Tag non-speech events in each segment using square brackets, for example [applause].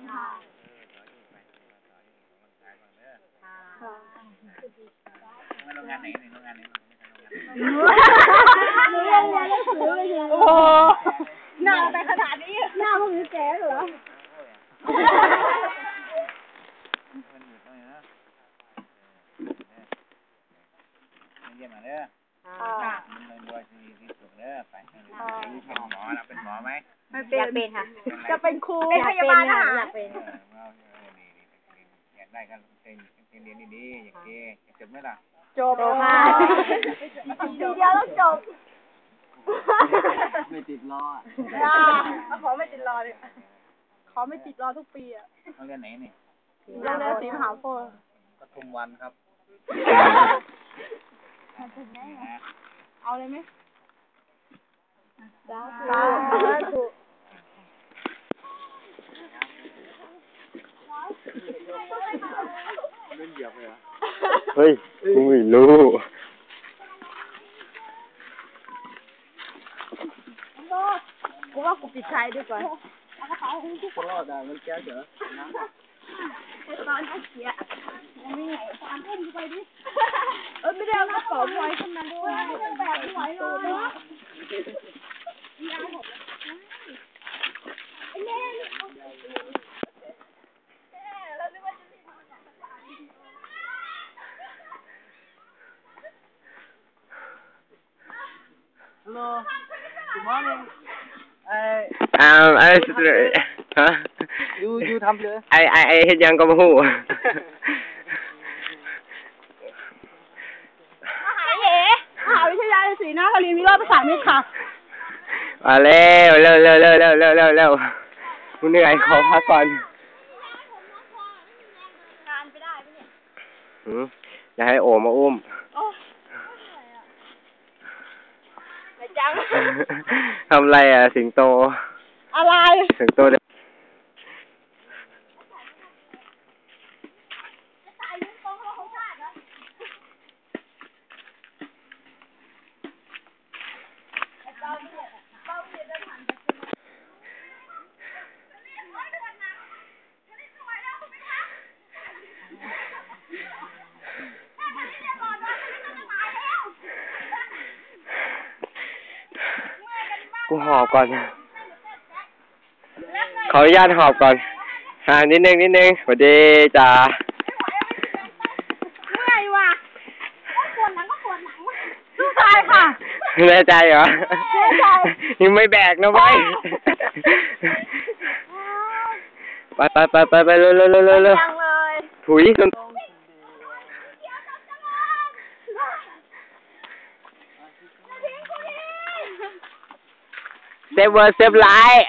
ค่ะ โรงงานไหนนี่โรงงานไหน หนูยังเรียนหนังสืออยู่ โอ้โหหน้าไปขนาดนี้ หน้าพวกนี้แก่เหรอ มันอยู่ตรงนี้นะเยี่ยมมาเด้อ ค่ะมันเลยบัวที่ที่สุดเด้อไปเป็นหมอนะเป็นหมอไหมไม่เป็นอยากเป็นค่ะ จะเป็นครูเป็นพยาบาลทหารอยากเป็นเออเอาเออดีดีอยากได้ก็เรียนเรียนดีๆอย่างเก๋จะจบไหมล่ะจบจบค่ะทีเดียวแล้วจบไม่ติดล้ออ่าเอาขอไม่ติดรอเลยขอไม่ติดรอทุกปีอะโรงเรียนไหนนี่โรงเรียนศรีมหาโพธิ์ปทุมวันครับ เอาเลยไหม สา สา ธุ ธุ เฮ้ยกูไม่รู้ กูว่ากูปิดท้ายดีกว่า รอดอ่ะมันแก้เถอะ เอ bỏ ngoài không mà tôi đó Hello. Good morning. I um I huh? You you tham? I I I hiện đang có bố. [laughs] วิทยาลัยศรีนครินทร์วิโรจน์ประสานมิตรค่ะมาแล้วเร็วเร็วเร็วเร็วเร็วเร็วเร็วกูเหนื่อยขอพักก่อนหืมอยากให้โอมาอุ้มไหนจังทำไรอะ สิงโต อะไร สิงโตเดี๋ กูหอบก่อน ขออนุญาตหอบก่อนอ่านิดนึงนิดนึงสวัสดีจ้าเมื่อยว่ะลูกชายค่ะแน่ใจเหรอแน่ใจยังไม่แบกนะเว้ยไปไปไปไปไปเร็วเร็วเร็วเร็วเร็วยังเลยถุยจน they were saved light.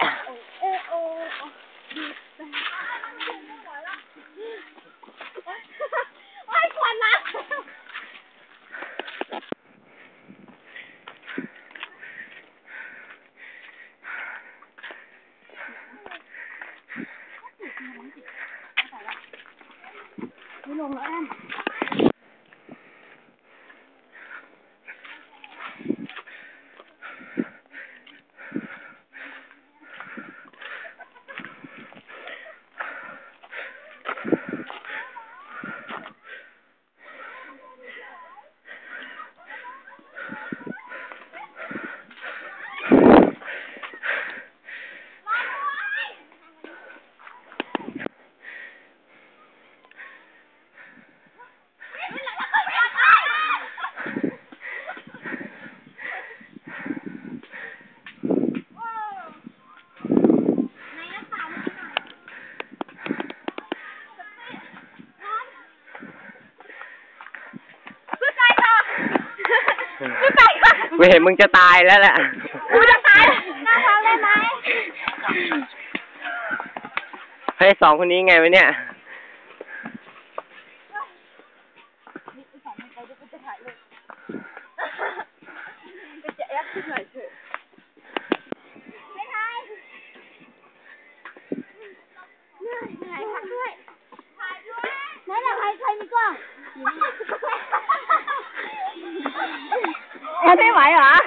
กูเห็นมึงจะตายแล้วแหละกูจะตายนั่งฟังได้ไหมเฮ้ยสองคนนี้ไงวะเนี่ยไปจะแอปขึ้นหน่อยเถอะ Có thấy vậy hả?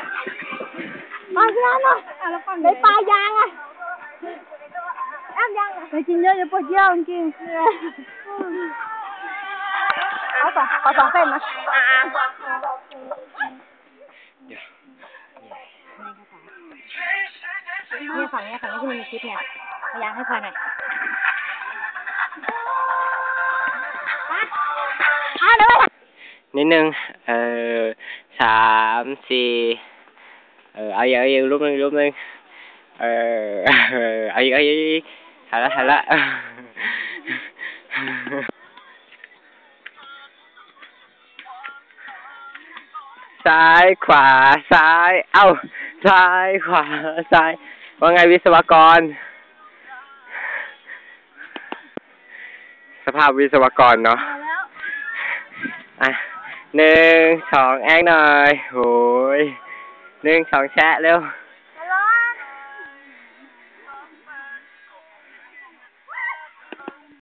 Con xin ăn thôi. Để ba giang à. Em giang à. Để chị nhớ cho bố không chị. Có tổng, có tổng tên mà. Nghe phần, nghe phần, cái mình kịp nè. Giang hết thôi này. นิดนึง เออสามสี่เออเอาอีกเอาอีกรูปหนึงรูปหนึงเออเออเอาอีกเอาอีกถ่ายละถ่ายละซ้ายขวาซ้าย เอ้า ซ้ายขวาซ้าย ว่าไงวิศวกร สภาพวิศวกรเนาะอะ หนึ่งสองแอคหน่อยโหยหนึ่งสองแชะเร็ว